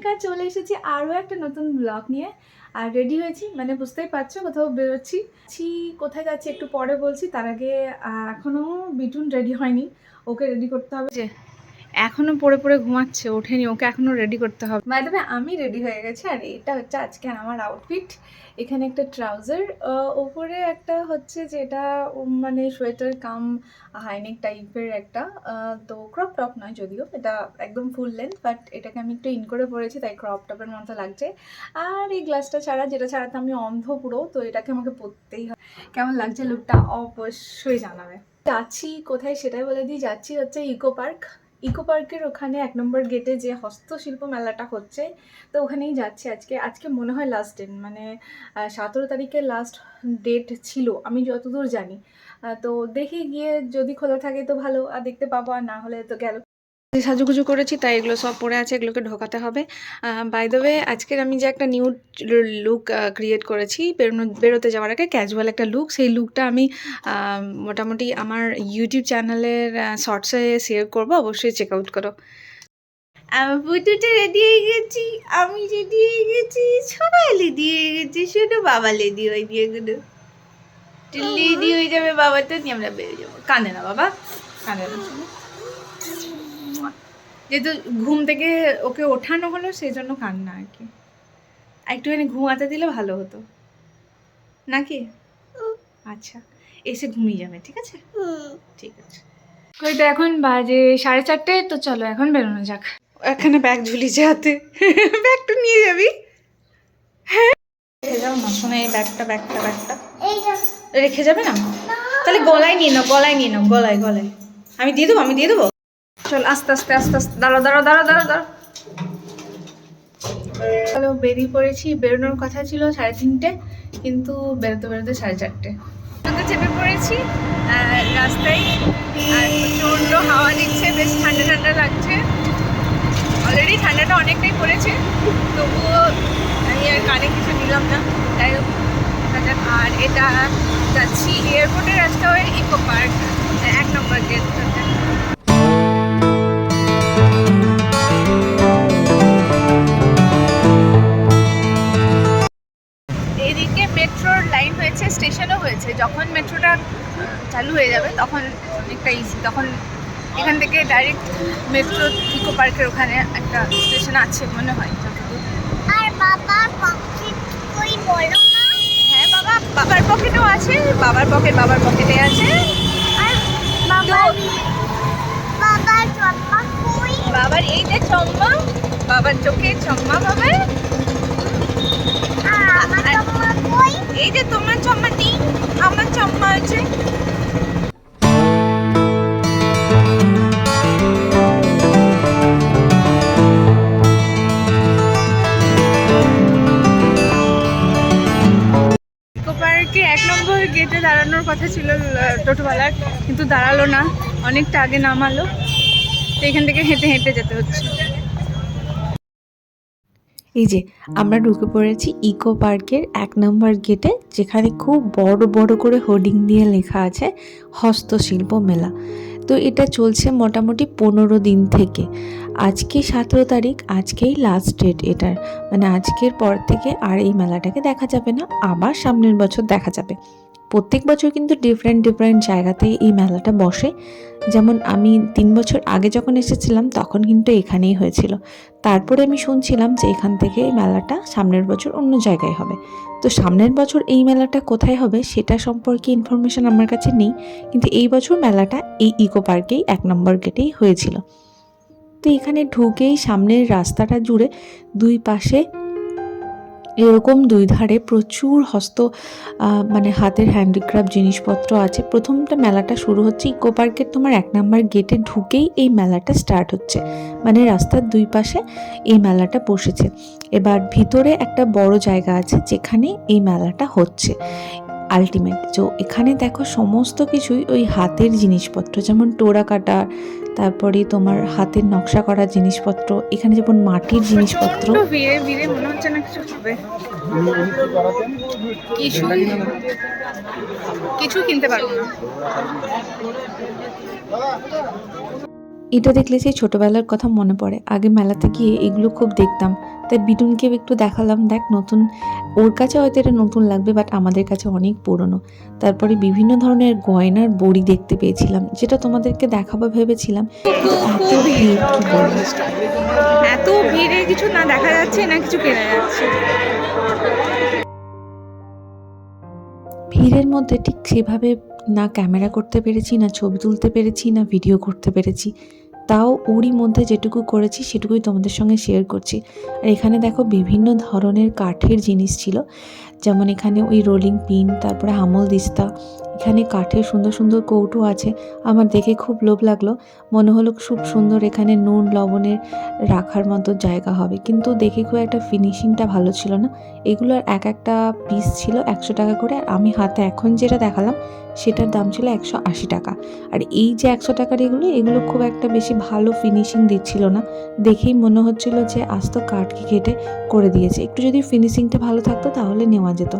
আমি অনামিকা চলে এসেছি আরও একটা নতুন ব্লগ নিয়ে। আর রেডি হয়েছি মানে বুঝতেই পারছ কোথাও বেরোচ্ছি। ছি, কোথায় যাচ্ছি একটু পরে বলছি, তার আগে এখনও এখনও বিটুন রেডি হয়নি। ওকে রেডি করতে হবে। যে এখনও পড়ে পড়ে ঘুমাচ্ছে, ওঠেনি, ওকে এখনও রেডি করতে হবে। দেবে আমি রেডি হয়ে গেছি, আর এটা হচ্ছে আজকে আমার আউটফিট এখানে একটা ট্রাউজার ওপরে একটা হচ্ছে যেটা মানে সোয়েটার কাম হাইনেক টাইপের একটা তো ক্রপ টপ নয় যদিও, এটা একদম ফুল লেন্থ বাট এটাকে আমি একটু ইন করে পরেছি, তাই ক্রপ টপের মতো লাগছে। আর এই গ্লাসটা ছাড়া, যেটা ছাড়া তো আমি অন্ধ পুরো, তো এটাকে আমাকে পরতেই হয় কেমন লাগছে লুকটা অবশ্যই জানাবে। যাচ্ছি কোথায় সেটাই বলে দিই, যাচ্ছি হচ্ছে ইকো পার্ক ইকো পার্কের ওখানে এক নম্বর গেটে যে হস্তশিল্প মেলাটা হচ্ছে, তো ওখানেই যাচ্ছি আজকে। আজকে মনে হয় লাস্ট ডেট মানে সতেরো তারিখে লাস্ট ডেট ছিল, আমি যতদূর জানি। তো দেখি গিয়ে যদি খোলা থাকে তো ভালো, আর দেখতে পাবো আর না হলে তো গেল। সাজুগুজু করেছি তাই এগুলো সব পড়ে আছে এগুলোকে ঢোকাতে হবে। বাই দ্য ওয়ে আজকের আমি যে একটা নিউ লুক ক্রিয়েট করেছি বেরোনো বেরোতে যাওয়ার আগে ক্যাজুয়াল একটা লুক সেই লুকটা আমি মোটামুটি আমার ইউটিউব চ্যানেলের শর্টসে শেয়ার করব অবশ্যই চেক আউট করো। আমি পুটুটা রেডি হয়ে গেছি আমি রেডি হয়ে গেছি সবাই রেডি হয়ে গেছি শুধু বাবা রেডি হয়নি এগুলো রেডি হয়ে যাবে বাবা তো আমরা বেরিয়ে যাব। কাঁদে না বাবা কাঁদে না। যেহেতু ঘুম থেকে ওকে ওঠানো হলো সেই জন্য কান্না আর কি। একটুখানি ঘুমাতে দিলে ভালো হতো। নাকি? আচ্ছা এসে ঘুমিয়ে যাবে ঠিক আছে? ঠিক আছে। ওইটা এখন বাজে সাড়ে চারটে তো চলো এখন বেরোনো যাক। এখানে ব্যাগ ঝুলিছে হাতে। ব্যাগটা নিয়ে যাবি। হ্যাঁ। রেখে যাও না শোনা এই ব্যাগটা ব্যাগটা ব্যাগটা রেখে যাবে না। তাহলে গলায় নিয়ে নাও গলায় নিয়ে নাও গলায় গলায়। আমি দিয়ে দেবো আমি দিয়ে দেবো? চল, আস্তে আস্তে আস্তে আস্তে দাঁড়াও দাঁড়াও দাঁড়াও দাঁড়াও দাঁড়াও চলো, বেরিয়ে পড়েছি। বেরোনোর কথা ছিল সাড়ে তিনটে, কিন্তু বেরোতে বেরোতে সাড়ে চারটে। তো চেপে পড়েছি রাস্তায় প্রচণ্ড হাওয়া দিচ্ছে, বেশ ঠান্ডা ঠান্ডা লাগছে। অলরেডি ঠান্ডাটা অনেকটাই পড়েছে, তবুও আমি আর কানে কিছু নিলাম না। যাই হোক আর এটা যাচ্ছি এয়ারপোর্টের রাস্তা হয়ে ইকো পার্ক এক নম্বর গেট চালু হয়ে যাবে তখন অনেকটা ইজি তখন এখান থেকে ডাইরেক্ট মেট্রো ইকো পার্কের ওখানে একটা স্টেশন আছে মনে হয় আর বাবার কই বলো না? হ্যাঁ বাবা বাবার পকেটেও আছে বাবার পকেট বাবার পকেটে আছে। আর বাবার কই? বাবার এই যে চম্মা বাবার চোখে চম্মা বাবার আর আমার জামা কই? এই যে তোমার চম্মা নেই আমার চম্মা আছে। পার্কে এক নম্বর গেটে দাঁড়ানোর কথা ছিল টোটোওয়ালার, কিন্তু দাঁড়াল না। অনেকটা আগে নামালো। তো এখান থেকে হেঁটে হেঁটে যেতে হচ্ছে। এই যে, আমরা ঢুকে পড়েছি ইকো পার্কের এক নম্বর গেটে, যেখানে খুব বড় বড় করে হোর্ডিং দিয়ে লেখা আছে, হস্তশিল্প মেলা। তো এটা চলছে মোটামুটি পনেরো দিন থেকে। আজকে সতেরো তারিখ, আজকেই লাস্ট ডেট এটার। মানে আজকের পর থেকে আর এই মেলাটাকে দেখা যাবে না, আবার সামনের বছর দেখা যাবে। প্রত্যেক বছর কিন্তু ডিফারেন্ট ডিফারেন্ট জায়গাতে এই মেলাটা বসে। যেমন আমি তিন বছর আগে যখন এসেছিলাম, তখন কিন্তু এখানেই হয়েছিল। তারপরে আমি শুনছিলাম যে এখান থেকে এই মেলাটা সামনের বছর অন্য জায়গায় হবে। তো সামনের বছর এই মেলাটা কোথায় হবে সেটা সম্পর্কে ইনফরমেশন আমার কাছে নেই, কিন্তু এই বছর মেলাটা এই ইকো পার্কেই এক নম্বর গেটেই হয়েছিল। তো এখানে ঢুকেই সামনের রাস্তাটা জুড়ে দুই পাশে এরকম দুই ধারে প্রচুর হস্ত মানে হাতের হ্যান্ডিক্রাফট জিনিসপত্র আছে। প্রথমটা মেলাটা শুরু হচ্ছে ইকো পার্কের, তোমার এক নম্বর গেটে ঢুকেই এই মেলাটা স্টার্ট হচ্ছে। মানে রাস্তার দুই পাশে এই মেলাটা বসেছে। এবার ভিতরে একটা বড় জায়গা আছে যেখানে এই মেলাটা হচ্ছে আলটিমেট তো এখানে দেখো সমস্ত কিছুই ওই হাতের জিনিসপত্র, যেমন টোরা কাটা তারপরে তোমার হাতের নকশা করা জিনিসপত্র এখানে যেমন মাটির জিনিসপত্র। প্রচণ্ড ভিড়ে ভিড়ে মনে হচ্ছে না কিছু হবে। কিছুই কিছু কিনতে পারব না। এটা দেখলে সেই ছোটোবেলার কথা মনে পড়ে। আগে মেলাতে গিয়ে এগুলো খুব দেখতাম। তাই বিটুনকে একটু দেখালাম। দেখ নতুন ওর কাছে হয়তো এটা নতুন লাগবে বাট আমাদের কাছে অনেক পুরনো। তারপরে বিভিন্ন ধরনের গয়নার বড়ি দেখতে পেয়েছিলাম যেটা তোমাদেরকে দেখাবো ভেবেছিলাম। কিন্তু এত ভিড় কি বলব? এত ভিড়ে কিছু না দেখা যাচ্ছে না কিছু কেনা যাচ্ছে। ভিড়ের মধ্যে ঠিক সেভাবে না ক্যামেরা করতে পেরেছি, না ছবি তুলতে পেরেছি, না ভিডিও করতে পেরেছি। তাও ওরই মধ্যে যেটুকু করেছি, সেটুকুই তোমাদের সঙ্গে শেয়ার করছি। আর এখানে দেখো বিভিন্ন ধরনের কাঠের জিনিস ছিল। যেমন এখানে ওই রোলিং পিন তারপরে হামল দিস্তা এখানে কাঠের সুন্দর সুন্দর কৌটো আছে। আমার দেখে খুব লোভ লাগল। মনে হলো খুব সুন্দর এখানে নুন, লবণের রাখার মতো জায়গা হবে। কিন্তু দেখে খুব একটা ফিনিশিংটা ভালো ছিল না। এগুলোর এক একটা পিস ছিল একশো টাকা করে। আর আমি হাতে এখন যেটা দেখালাম, সেটার দাম ছিল একশো আশি টাকা। আর এই যে একশো টাকার এগুলো এগুলো খুব একটা বেশি ভালো ফিনিশিং দিচ্ছিল না। দেখেই মনে হচ্ছিল যে আস্ত কাঠকে কেটে করে দিয়েছে। একটু যদি ফিনিশিংটা ভালো থাকতো, তাহলে নেওয়া যেত।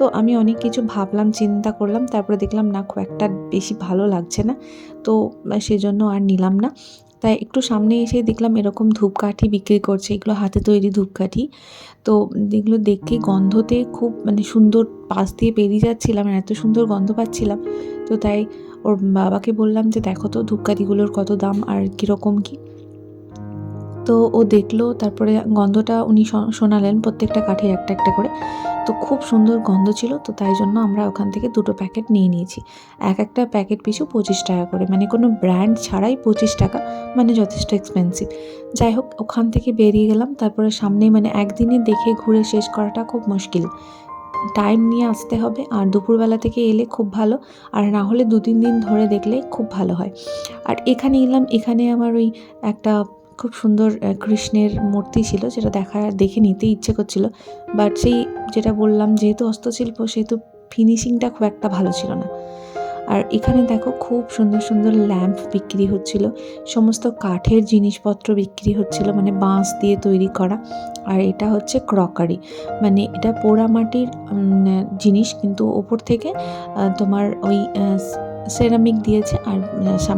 তো আমি অনেক কিছু ভাবলাম, চিন্তা করলাম, তারপরে দেখলাম না, খুব একটা বেশি ভালো লাগছে না। তো সেজন্য আর নিলাম না। তাই একটু সামনে এসে দেখলাম এরকম ধূপকাঠি বিক্রি করছে, এগুলো হাতে তৈরি ধূপকাঠি। তো এগুলো দেখে গন্ধতে খুব মানে সুন্দর পাশ দিয়ে পেরিয়ে যাচ্ছিলাম আর এত সুন্দর গন্ধ পাচ্ছিলাম। তো তাই ওর বাবাকে বললাম যে, দেখো তো ধূপকাঠিগুলোর কত দাম আর কীরকম কী? তো ও দেখল, তারপরে গন্ধটা উনি শোনালেন প্রত্যেকটা কাঠের একটা একটা করে। তো খুব সুন্দর গন্ধ ছিল, তো তাই জন্য আমরা ওখান থেকে দুটো প্যাকেট নিয়ে নিয়েছি। এক একটা প্যাকেট পিছু পঁচিশ টাকা করে মানে কোনো ব্র্যান্ড ছাড়াই পঁচিশ টাকা মানে যথেষ্ট এক্সপেন্সিভ যাই হোক, ওখান থেকে বেরিয়ে গেলাম, তারপরে সামনে মানে একদিনে দেখে ঘুরে শেষ করাটা খুব মুশকিল। টাইম নিয়ে আসতে হবে, আর দুপুরবেলা থেকে এলে খুব ভালো, আর না হলে দু তিন দিন ধরে দেখলে খুব ভালো হয়। আর এখানে এলাম, এখানে আমার ওই একটা খুব সুন্দর কৃষ্ণের মূর্তি ছিল যেটা দেখা, দেখে নিতে ইচ্ছে করছিল। বাট সেই যেটা বললাম, যেহেতু হস্তশিল্প, সেহেতু ফিনিশিংটা খুব একটা ভালো ছিল না। আর এখানে দেখো, খুব সুন্দর সুন্দর ল্যাম্প বিক্রি হচ্ছিল। সমস্ত কাঠের জিনিসপত্র বিক্রি হচ্ছিল মানে বাঁশ দিয়ে তৈরি করা। আর এটা হচ্ছে ক্রকারি মানে এটা পোড়ামাটির জিনিস, কিন্তু ওপর থেকে তোমার ওই সেরামিক দিয়েছে আর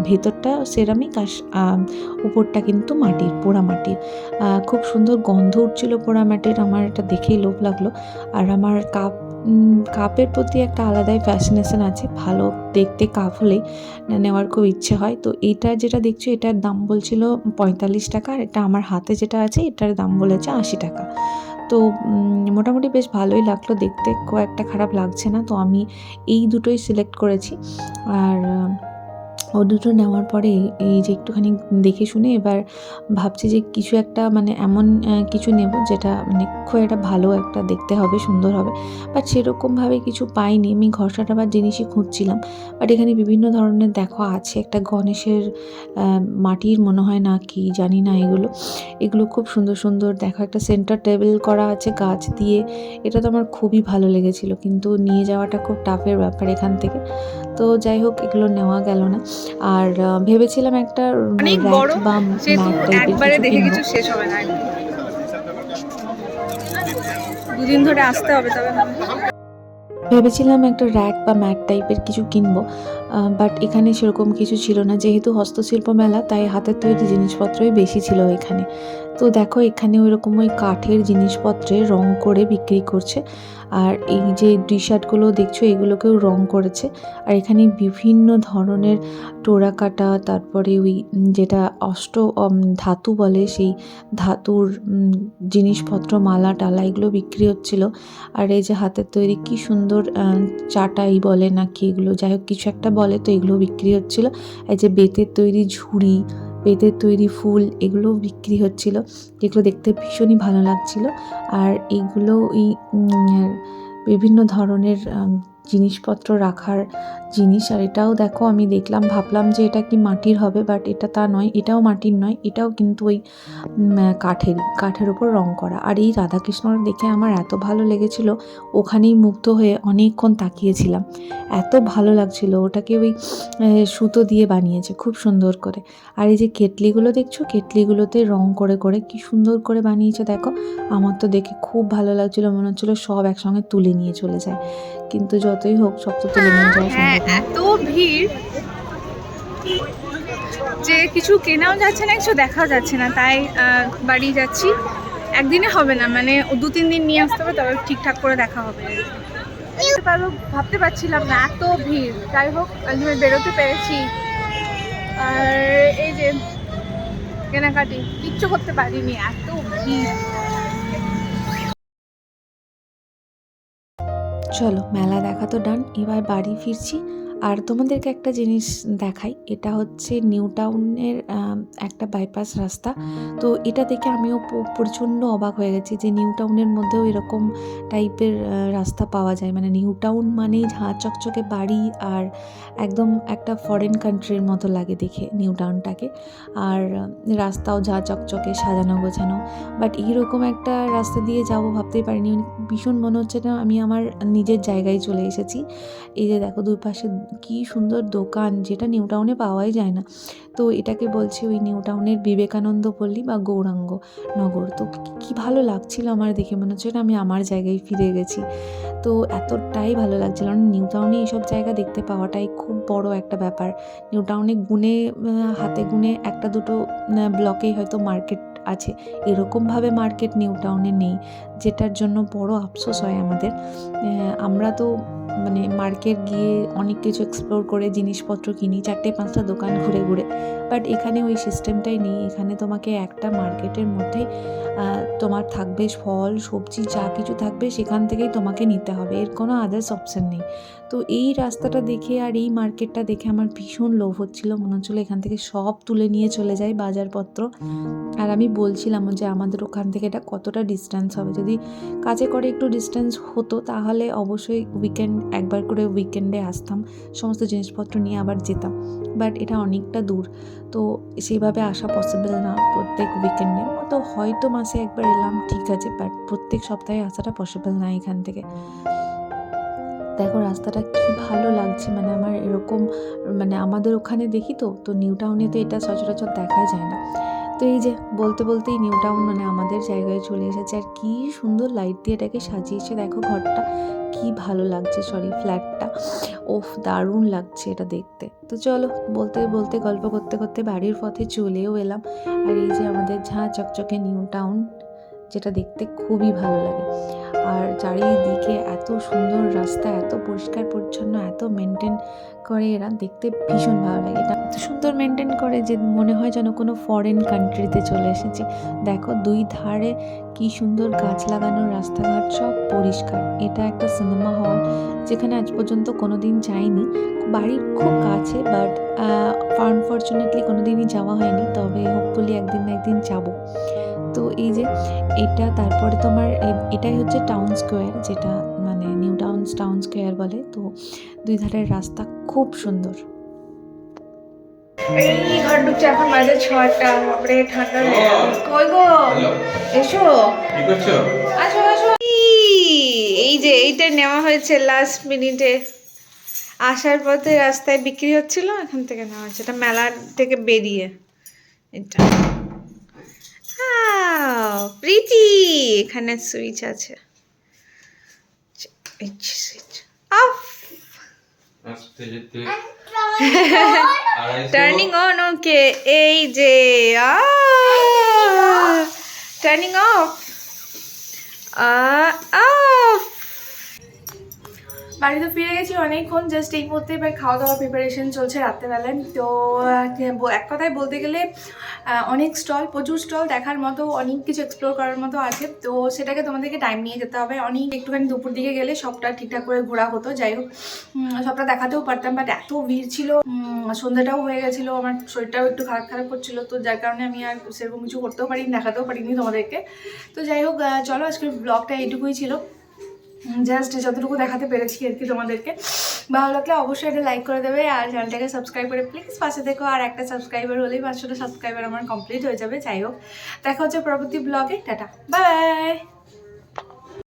ভেতরটা সেরামিক আর উপরটা কিন্তু মাটির, পোড়া মাটির। খুব সুন্দর গন্ধ উঠছিল পোড়া মাটির, আমার এটা দেখেই লোভ লাগল। আর আমার কাপ কাপের প্রতি একটা আলাদাই ফ্যাসিনেশন আছে, ভালো দেখতে কাপ হলেই নেওয়ার খুব ইচ্ছে হয়। তো এটা যেটা দেখছ, এটার দাম বলছিল পঁয়তাল্লিশ টাকা, আর এটা আমার হাতে যেটা আছে, এটার দাম বলেছে আশি টাকা। তো মোটামুটি বেশ ভালোই লাগল দেখতে। খুব একটা খারাপ লাগছে না, তো আমি এই দুটোই সিলেক্ট করেছি। আর ও দুটো নেওয়ার পরে এই যে একটুখানি দেখে শুনে এবার ভাবছি যে কিছু একটা মানে এমন কিছু নেব যেটা মানে খুব একটা ভালো একটা দেখতে হবে, সুন্দর হবে। বাট সেরকমভাবে কিছু পাইনি। আমি ঘর সাটাবার জিনিসই খুঁজছিলাম। বাট এখানে বিভিন্ন ধরনের দেখো আছে। একটা গণেশের মাটির মনে হয় না কি, জানি না এগুলো। এগুলো খুব সুন্দর সুন্দর। দেখো একটা সেন্টার টেবিল করা আছে গাছ দিয়ে। এটা তো আমার খুবই ভালো লেগেছিল। কিন্তু নিয়ে যাওয়াটা খুব টাফের ব্যাপার এখান থেকে। তো যাই হোক এগুলো নেওয়া গেল না। আর ভেবেছিলাম একটা বড়, বা যেহেতু mat type এর একবারে দেখে কিছু শেষ হবে না দুদিন ধরে আসতে হবে তবে ভেবেছিলাম একটা র্যাক বা ম্যাট টাইপের কিছু কিনবো। বাট এখানে সেরকম কিছু ছিল না। যেহেতু হস্তশিল্প মেলা, তাই হাতের তৈরি জিনিসপত্রই বেশি ছিল এখানে। তো দেখো, এখানে ওই রকম ওই কাঠের জিনিসপত্রে রং করে বিক্রি করছে। আর এই যে টি শার্টগুলো দেখছ, এগুলোকেও রং করেছে। আর এখানে বিভিন্ন ধরনের টোরা কাটা তারপরে ওই যেটা অষ্ট ধাতু বলে, সেই ধাতুর জিনিসপত্র, মালা, টালা, এগুলো বিক্রি হচ্ছিল। আর এই যে হাতের তৈরি কি সুন্দর চাটাই বলে নাকি এগুলো। যাই হোক, কিছু একটা বলে, তো এগুলো বিক্রি হচ্ছিল। এই যে বেতের তৈরি ঝুড়ি, বেতের তৈরি ফুল এগুলো বিক্রি হচ্ছিল। যেগুলো দেখতে ভীষণই ভালো লাগছিল। আর এইগুলো এই বিভিন্ন ধরনের জিনিসপত্র রাখার জিনিস আর এটাও দেখো, আমি দেখলাম, ভাবলাম যে এটা কি মাটির হবে বাট এটা তা নয়, এটাও মাটির নয়, এটাও কিন্তু ওই কাঠের কাঠের ওপর রং করা। আর এই রাধাকৃষ্ণটা দেখে আমার এত ভালো লেগেছিল, ওখানেই মুগ্ধ হয়ে অনেকক্ষণ তাকিয়েছিলাম। এত ভালো লাগছিল, ওটাকে ওই সুতো দিয়ে বানিয়েছে, খুব সুন্দর করে। আর এই যে কেটলিগুলো দেখছ, কেটলিগুলোতে রং করে করে কি সুন্দর করে বানিয়েছে, দেখো, আমার তো দেখে খুব ভালো লাগছিল, মনে হচ্ছিল সব একসঙ্গে তুলে নিয়ে চলে যায়। কিন্তু যতই হোক, সব তো তুলে নিয়ে যাওয়া এত ভিড়, যে কিছু কেনাও যাচ্ছে না, কিছু দেখাও যাচ্ছে না, তাই বাড়ি যাচ্ছি। একদিনে হবে না মানে দু, তিন দিন নিয়ে আসতে হবে তবে ঠিকঠাক করে দেখা হবে। পারব ভাবতে পারছিলাম না, এত ভিড়। যাই হোক আলটিমেট বেরোতে পেরেছি। আর এই যে কেনাকাটি, কিচ্ছু করতে পারিনি, এত ভিড়। চলো মেলা দেখা তো ডান এবার বাড়ি ফিরছি। আর তোমাদেরকে একটা জিনিস দেখাই, এটা হচ্ছে নিউ টাউনের একটা বাইপাস রাস্তা। তো এটা দেখে আমিও প্রচণ্ড অবাক হয়ে গেছি যে নিউ টাউনের মধ্যেও এরকম টাইপের রাস্তা পাওয়া যায়। মানে নিউ টাউন মানেই ঝাঁ, চকচকে বাড়ি আর একদম একটা ফরেন কান্ট্রির মতো লাগে দেখে নিউ টাউনটাকে। আর রাস্তাও ঝাঁ, চকচকে, সাজানো গোছানো। বাট এইরকম একটা রাস্তা দিয়ে যাব ভাবতেই পারিনি। ভীষণ মনে হচ্ছে না আমি আমার নিজের জায়গায় চলে এসেছি। এই যে দেখো দুই পাশে কি সুন্দর দোকান, যেটা নিউ টাউনে পাওয়াই যায় না। তো এটাকে বলছি ওই নিউ টাউনের বিবেকানন্দ পল্লী বা গৌরাঙ্গ নগর। তো কি- ভালো লাগছিল আমার দেখে, মনে হচ্ছে আমি আমার জায়গায় ফিরে গেছি। তো এতটাই ভালো লাগছিল। কারণ নিউ টাউনে এইসব জায়গা দেখতে পাওয়াটাই খুব বড় একটা ব্যাপার। নিউ টাউনে গুনে হাতে গুনে একটা দুটো ব্লকেই হয়তো মার্কেট আছে। এরকমভাবে মার্কেট নিউ টাউনে নেই, যেটার জন্য বড় আফসোস হয় আমাদের। আমরা তো মানে মার্কেট গিয়ে অনেক কিছু এক্সপ্লোর করে জিনিসপত্র কিনি, চারটে পাঁচটা দোকান ঘুরে ঘুরে। বাট এখানে ওই সিস্টেমটাই নেই। এখানে তোমাকে একটা মার্কেটের মধ্যে তোমার থাকবে ফল, সবজি, যা কিছু থাকবে সেখান থেকেই তোমাকে নিতে হবে। এর কোনো আদার্স অপশান নেই। তো এই রাস্তাটা দেখে আর এই মার্কেটটা দেখে আমার ভীষণ লোভ হচ্ছিল। মনে হচ্ছিল এখান থেকে সব তুলে নিয়ে চলে যায় বাজারপত্র। আর আমি বলছিলাম যে আমাদের ওখান থেকে এটা কতটা ডিস্টেন্স হবে। যদি কাছে করে একটু ডিস্টেন্স হতো, তাহলে অবশ্যই উইকেন্ড একবার করে উইকেন্ডে আসতাম, সমস্ত জিনিসপত্র নিয়ে আবার যেতাম। বাট এটা অনেকটা দূর। তো সেইভাবে আসা পসিবল না প্রত্যেক উইকেন্ডে তো হয়তো মাসে একবার এলাম, ঠিক আছে বাট প্রত্যেক সপ্তাহে আসাটা পসিবল না এখান থেকে। দেখো, রাস্তাটা কি ভালো লাগছে। মানে আমার এরকম মানে আমাদের ওখানে দেখি তো তো নিউ টাউনে তো এটা সচরাচর দেখাই যায় না। তো এই যে, বলতে বলতেই নিউ টাউন মানে আমাদের জায়গায় চলে এসেছে। আর কি সুন্দর লাইট দিয়ে এটাকে সাজিয়েছে। দেখো ঘরটা কি ভালো লাগছে সরি ফ্ল্যাটটা ওফ, দারুণ লাগছে এটা দেখতে। তো চলো, বলতে বলতে, গল্প করতে করতে বাড়ির পথে চলেও এলাম। আর এই যে আমাদের ঝাঁ চকচকে নিউ টাউন যেটা দেখতে খুবই ভালো লাগে। আর চারিদিকে এত সুন্দর রাস্তা, এত পরিষ্কার পরিচ্ছন্ন, এত মেনটেন করে এরা, দেখতে ভীষণ ভালো লাগে। এটা এত সুন্দর মেনটেন করে যে মনে হয় যেন কোনো ফরেন কান্ট্রিতে চলে এসেছি। দেখো দুই ধারে কি সুন্দর গাছ লাগানো রাস্তাঘাট, সব পরিষ্কার। এটা একটা সিনেমা হল যেখানে আজ পর্যন্ত কোনো দিন যাইনি। বাড়ির খুব কাছে বাট আনফর্চুনেটলি কোনো দিনই যাওয়া হয়নি। তবে হোপফুলি একদিন না একদিন যাব। তো এই যে এটা তারপরে তোমার এটাই হচ্ছে টাউন স্কোয়ার যেটা মানে নিউ টাউন টাউন স্কোয়ার বলে। তো দুই ধারের রাস্তা খুব সুন্দর। এই ঘর ঢুকছে এখন বাজে ছটা বাপরে ঠান্ডা কই গো? এসো। কি করছ? আসো আসো। এই যে এইটা নেওয়া হয়েছে লাস্ট মিনিটে আসার পথে রাস্তায় বিক্রি হচ্ছিল এখান থেকে নেওয়া হয়েছে। এটা মেলার থেকে বেরিয়ে। এটা। প্রীতি এখানে সুইচ আছে। অফ টার্নিং অন ওকে এই যে টার্নিং অফ অফ বাড়িতে ফিরে গেছি অনেকক্ষণ জাস্ট এই মুহূর্তে এবার খাওয়া দাওয়া প্রিপারেশন চলছে রাত্রেবেলায় তো এক কথায় বলতে গেলে অনেক স্টল প্রচুর স্টল দেখার মতো, অনেক কিছু এক্সপ্লোর করার মতো আছে। তো, সেটাকে তোমাদেরকে টাইম নিয়ে যেতে হবে। অনেক একটুখানি দুপুর দিকে গেলে সবটা ঠিকঠাক করে ঘোরা হতো, যাই হোক। সবটা দেখাতেও পারতাম বাট এত ভিড় ছিল। সন্ধ্যাটাও হয়ে গেছিল, আমার শরীরটাও একটু খারাপ খারাপ করছিল। তো, যার কারণে আমি আর সেরকম কিছু করতেও পারিনি, দেখাতেও পারিনি তোমাদেরকে। তো, যাই হোক চলো, আজকের ব্লগটা এইটুকুই ছিল। জাস্ট যতটুকু দেখাতে পেরেছি আর কি তোমাদেরকে। ভালো লাগলে অবশ্যই এটা লাইক করে দেবে আর চ্যানেলটাকে সাবস্ক্রাইব করে প্লিজ পাশে দেখো আর একটা সাবস্ক্রাইবার হলেই পাঁচশোটা সাবস্ক্রাইবার আমার কমপ্লিট হয়ে যাবে। যাই হোক, দেখা হচ্ছে পরবর্তী ব্লগে টাটা বাই